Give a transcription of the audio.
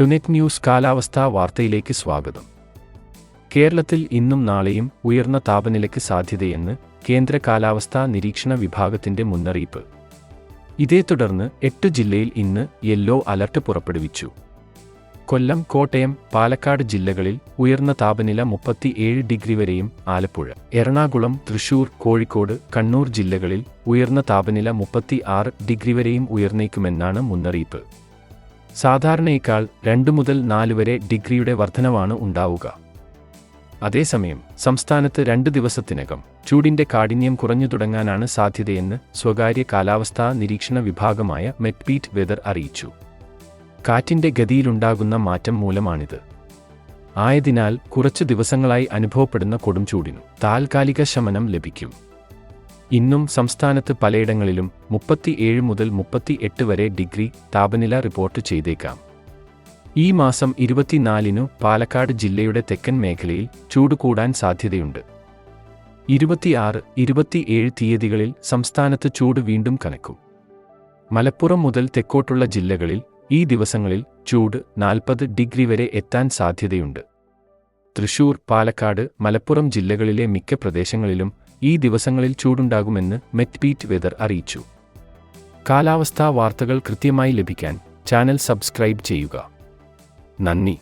ടുനെറ്റ് news കാലാവസ്ഥാ വാർത്തയിലേക്ക് സ്വാഗതം. കേരളത്തിൽ ഇന്നും നാളെയും ഉയർന്ന താപനിലയ്ക്ക് സാധ്യതയെന്ന് കേന്ദ്ര കാലാവസ്ഥാ നിരീക്ഷണ വിഭാഗത്തിന്റെ മുന്നറിയിപ്പ്. ഇതേ തുടർന്ന് എട്ട് ജില്ലയിൽ ഇന്ന് യെല്ലോ അലർട്ട് പുറപ്പെടുവിച്ചു. കൊല്ലം കോട്ടയം പാലക്കാട് ജില്ലകളിൽ ഉയർന്ന താപനില മുപ്പത്തിയേഴ് ഡിഗ്രി വരെയും ആലപ്പുഴ എറണാകുളം തൃശൂർ കോഴിക്കോട് കണ്ണൂർ ജില്ലകളിൽ ഉയർന്ന താപനില മുപ്പത്തി ഡിഗ്രി വരെയും ഉയർന്നേക്കുമെന്നാണ് മുന്നറിയിപ്പ്. സാധാരണയേക്കാൾ രണ്ട് മുതൽ നാല് വരെ ഡിഗ്രിയുടെ വർധനവാണ് ഉണ്ടാവുക. അതേസമയം സംസ്ഥാനത്ത് രണ്ട് ദിവസത്തിനകം ചൂടിന്റെ കാഠിന്യം കുറഞ്ഞു തുടങ്ങാനാണ് സാധ്യതയെന്ന് സ്വകാര്യ കാലാവസ്ഥാ നിരീക്ഷണ വിഭാഗമായ മെറ്റ്പീറ്റ് വെതർ അറിയിച്ചു. കാറ്റിന്റെ ഗതിയിലുണ്ടാകുന്ന മാറ്റം മൂലമാണിത്. ആയതിനാൽ കുറച്ചു ദിവസങ്ങളായി അനുഭവപ്പെടുന്ന കൊടും ചൂടിനു താൽക്കാലിക ശമനം ലഭിക്കും. ഇന്നും സംസ്ഥാനത്ത് പലയിടങ്ങളിലും മുപ്പത്തിയേഴ് മുതൽ മുപ്പത്തിയെട്ട് വരെ ഡിഗ്രി താപനില റിപ്പോർട്ട് ചെയ്തേക്കാം. ഈ മാസം ഇരുപത്തിനാലിനു പാലക്കാട് ജില്ലയുടെ തെക്കൻ മേഖലയിൽ ചൂട് കൂടാൻ സാധ്യതയുണ്ട്. ഇരുപത്തിയാറ് ഇരുപത്തിയേഴ് തീയതികളിൽ സംസ്ഥാനത്ത് ചൂട് വീണ്ടും കനക്കും. മലപ്പുറം മുതൽ തെക്കോട്ടുള്ള ജില്ലകളിൽ ഈ ദിവസങ്ങളിൽ ചൂട് നാൽപ്പത് ഡിഗ്രി വരെ എത്താൻ സാധ്യതയുണ്ട്. തൃശൂർ പാലക്കാട് മലപ്പുറം ജില്ലകളിലെ മിക്ക പ്രദേശങ്ങളിലും ഈ ദിവസങ്ങളിൽ ചൂടുണ്ടാകുമെന്ന് മെറ്റ്പീറ്റ് വെതർ അറിയിച്ചു. കാലാവസ്ഥാ വാർത്തകൾ കൃത്യമായി ലഭിക്കാൻ ചാനൽ സബ്സ്ക്രൈബ് ചെയ്യുക. നന്ദി.